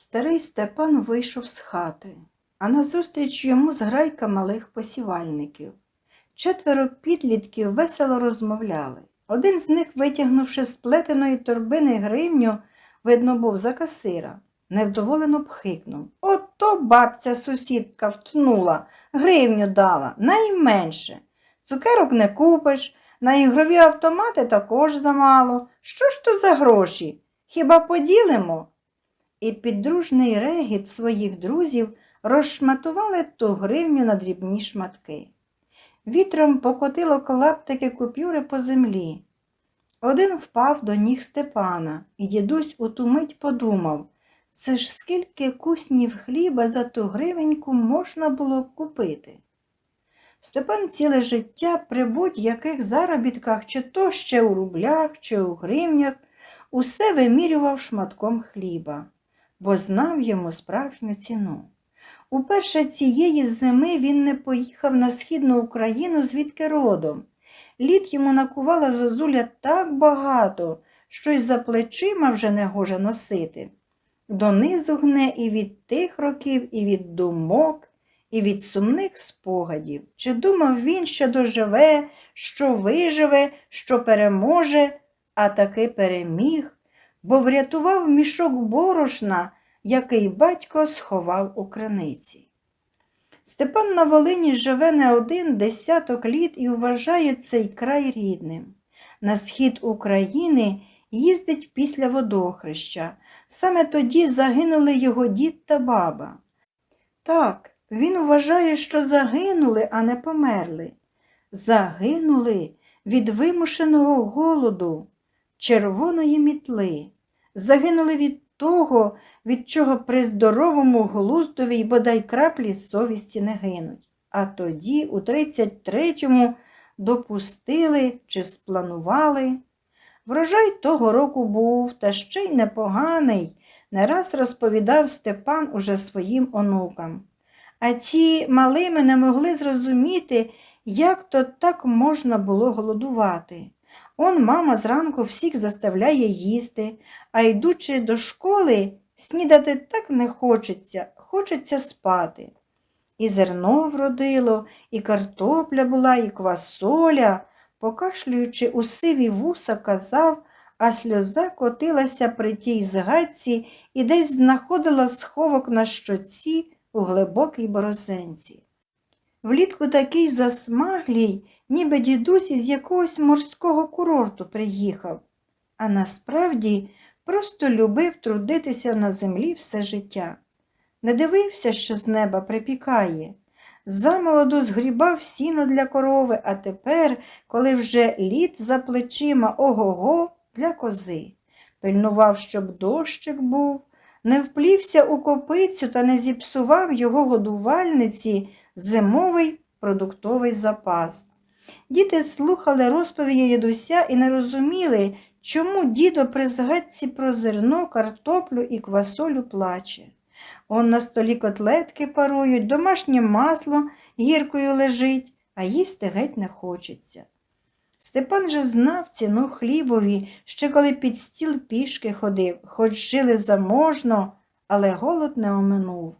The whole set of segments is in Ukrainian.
Старий Степан вийшов з хати, а назустріч йому зграйка малих посівальників. Четверо підлітків весело розмовляли. Один з них, витягнувши з плетеної торбини гривню, видно був за касира, невдоволено пхикнув. Ото бабця сусідка втнула, гривню дала, найменше. Цукерок не купиш, на ігрові автомати також замало. Що ж то за гроші? Хіба поділимо? І під дружний регіт своїх друзів розшматували ту гривню на дрібні шматки. Вітром покотило клаптики купюри по землі. Один впав до ніг Степана, і дідусь у ту мить подумав, це ж скільки куснів хліба за ту гривеньку можна було б купити. Степан ціле життя при будь-яких заробітках, чи то ще у рублях, чи у гривнях, усе вимірював шматком хліба, бо знав йому справжню ціну. Уперше цієї зими він не поїхав на східну Україну, звідки родом. Літ йому накувала зозуля так багато, що й за плечима вже не гоже носити. Донизу гне і від тих років, і від думок, і від сумних спогадів. Чи думав він, що доживе, що виживе, що переможе, а таки переміг, бо врятував мішок борошна, який батько сховав у криниці. Степан на Волині живе не один десяток літ і вважає цей край рідним. На схід України їздить після водохреща. Саме тоді загинули його дід та баба. Так, він вважає, що загинули, а не померли. Загинули від вимушеного голоду, червоної мітли. Загинули від того, від чого при здоровому глуздові й бодай краплі совісті не гинуть. А тоді, у 33-му, допустили чи спланували. Врожай того року був, та ще й непоганий, не раз розповідав Степан уже своїм онукам. А ті малими не могли зрозуміти, як то так можна було голодувати. Он мама зранку всіх заставляє їсти, а йдучи до школи, снідати так не хочеться, хочеться спати. І зерно вродило, і картопля була, і квасоля, покашлюючи у сиві вуса, казав, а сльоза котилася при тій згадці і десь знаходила сховок на щоці у глибокій борозенці. Влітку такий засмаглій, ніби дідусь із якогось морського курорту приїхав, а насправді просто любив трудитися на землі все життя. Не дивився, що з неба припікає. Замолоду згрібав сіно для корови, а тепер, коли вже літ за плечима ого-го для кози. Пильнував, щоб дощик був, не вплівся у копицю та не зіпсував його годувальниці зимовий продуктовий запас. Діти слухали розповіді дідуся і не розуміли, чому дідо при згадці про зерно, картоплю і квасолю плаче. Он на столі котлетки парують, домашнє масло гіркою лежить, а їсти геть не хочеться. Степан же знав ціну хлібові, ще коли під стіл пішки ходив, хоч жили заможно, але голод не оминув.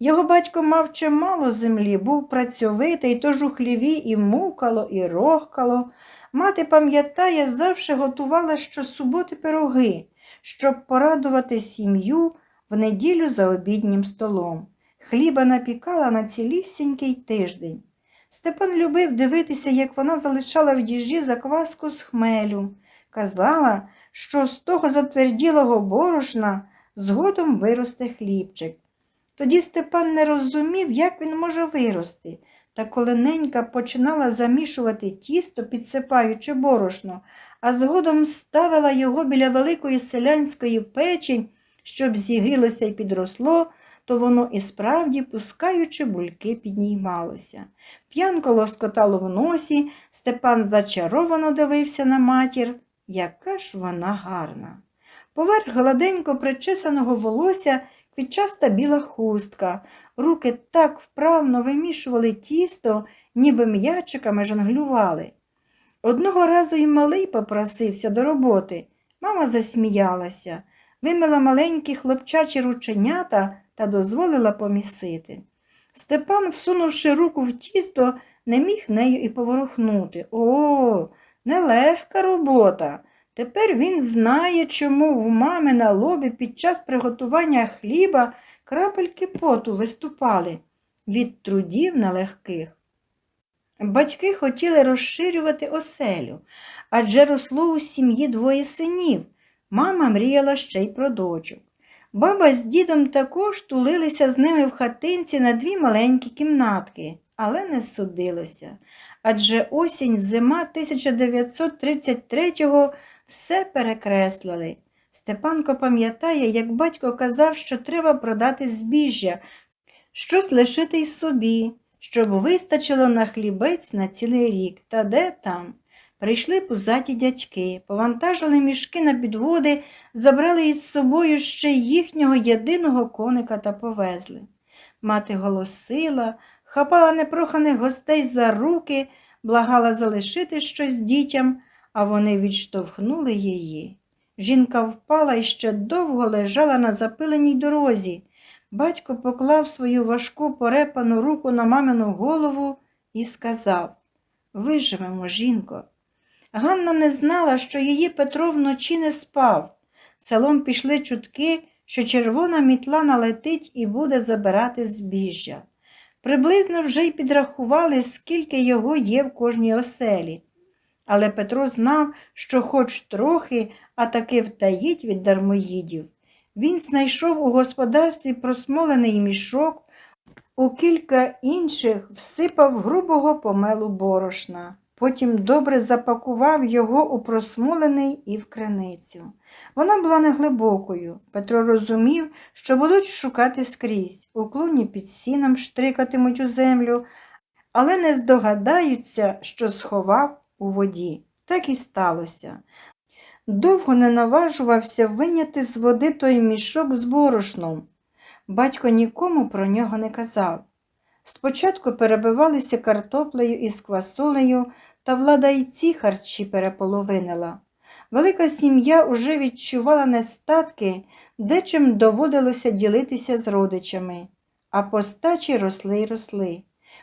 Його батько мав чимало землі, був працьовитий, тож у хліві і мукало, і рохкало. Мати, пам'ятає, завжди готувала щосуботи пироги, щоб порадувати сім'ю в неділю за обіднім столом. Хліба напікала на цілісінький тиждень. Степан любив дивитися, як вона залишала в діжі закваску з хмелю. Казала, що з того затверділого борошна згодом виросте хлібчик. Тоді Степан не розумів, як він може вирости, та коли ненька починала замішувати тісто, підсипаючи борошно, а згодом ставила його біля великої селянської печі, щоб зігрілося і підросло, то воно і справді, пускаючи бульки, підніймалося. П'янко лоскотало в носі, Степан зачаровано дивився на матір. Яка ж вона гарна. Поверх гладенько причесаного волосся квітчаста біла хустка, руки так вправно вимішували тісто, ніби м'ячиками жонглювали. Одного разу й малий попросився до роботи. Мама засміялася. вимила маленькі хлопчачі рученята та дозволила помісити. Степан, всунувши руку в тісто, не міг нею і поворухнути. О, нелегка робота. Тепер він знає, чому в мами на лобі під час приготування хліба крапельки поту виступали від трудів нелегких. Батьки хотіли розширювати оселю, адже росло у сім'ї двоє синів. Мама мріяла ще й про дочок. Баба з дідом також тулилися з ними в хатинці на дві маленькі кімнатки, але не судилося. Адже осінь, зима 1933-го все перекреслили. Степанко пам'ятає, як батько казав, що треба продати збіжжя, щось лишити й собі, щоб вистачило на хлібець на цілий рік. Та де там? Прийшли пузаті дядьки, повантажили мішки на підводи, забрали із собою ще їхнього єдиного коника та повезли. Мати голосила, хапала непроханих гостей за руки, благала залишити щось дітям, а вони відштовхнули її. Жінка впала і ще довго лежала на запиленій дорозі. Батько поклав свою важку порепану руку на мамину голову і сказав Виживемо, жінко. Ганна не знала, що її Петро вночі не спав. Селом пішли чутки, що червона мітла налетить і буде забирати збіжжя. Приблизно вже й підрахували, скільки його є в кожній оселі. Але Петро знав, що хоч трохи, а таки втаїть від дармоїдів. Він знайшов у господарстві просмолений мішок, у кілька інших всипав грубого помелу борошна. Потім добре запакував його у просмолений і в криницю. Вона була неглибокою. Петро розумів, що будуть шукати скрізь, у клуні під сіном штрикатимуть у землю, але не здогадаються, що сховав у воді. Так і сталося. Довго не наважувався виняти з води той мішок з борошном. Батько нікому про нього не казав. Спочатку перебивалися картоплею із квасолею, та влада й ці харчі переполовинила. Велика сім'я уже відчувала нестатки, дечим доводилося ділитися з родичами, а постачі росли й росли.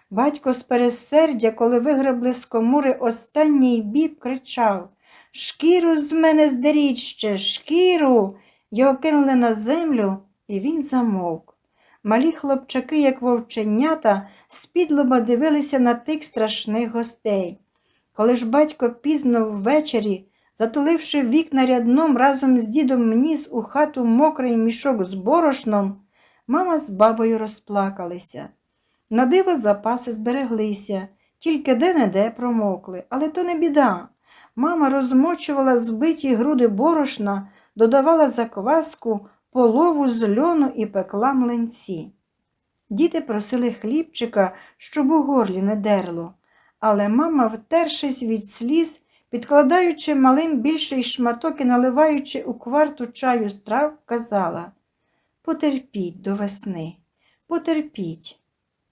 Батько з пересердя, коли вигребли з комури останній біб, кричав Шкіру з мене здеріть ще, шкіру. Його кинули на землю, і він замовк. Малі хлопчаки, як вовченята, спідлоба дивилися на тих страшних гостей. Коли ж батько пізно ввечері, затуливши вікна рядном, разом з дідом ніс у хату мокрий мішок з борошном, мама з бабою розплакалися. На диво запаси збереглися, тільки де-не-де промокли, але то не біда. Мама розмочувала збиті груди борошна, додавала закваску, полову з льону і пекла млинці. Діти просили хлібчика, щоб у горлі не дерло, але мама, втершись від сліз, підкладаючи малим більший шматок і наливаючи у кварту чаю страв, казала Потерпіть до весни, потерпіть.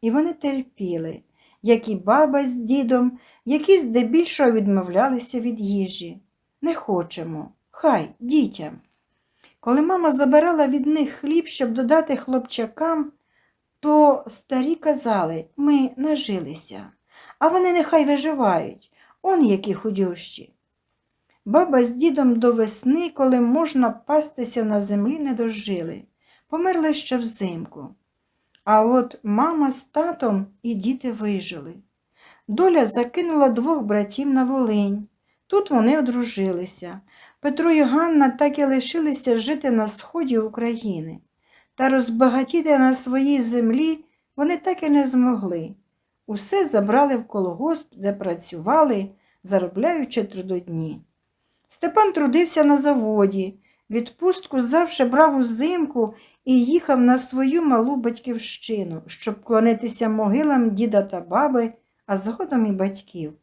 І вони терпіли, як і баба з дідом, які здебільшого відмовлялися від їжі. Не хочемо, хай дітям. Коли мама забирала від них хліб, щоб додати хлопчакам, то старі казали ми нажилися, а вони нехай виживають, он які худющі. Баба з дідом до весни, коли можна пастися на землі, не дожили, померли ще взимку. А от мама з татом і діти вижили. Доля закинула двох братів на Волинь. Тут вони одружилися. Петро і Ганна так і лишилися жити на сході України. Та розбагатіти на своїй землі вони так і не змогли. Усе забрали в колгосп, де працювали, заробляючи трудодні. Степан трудився на заводі, відпустку завше брав узимку і їхав на свою малу батьківщину, щоб клонитися могилам діда та баби, а згодом і батьків.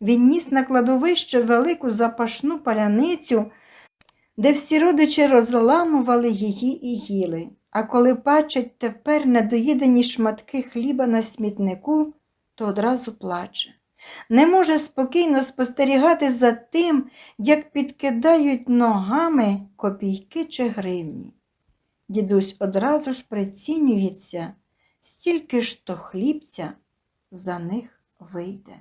Він ніс на кладовище велику запашну паляницю, де всі родичі розламували її і їли. А коли бачать тепер недоїдені шматки хліба на смітнику, то одразу плаче. Не може спокійно спостерігати за тим, як підкидають ногами копійки чи гривні. Дідусь одразу ж прицінюється, стільки ж то хлібця за них вийде.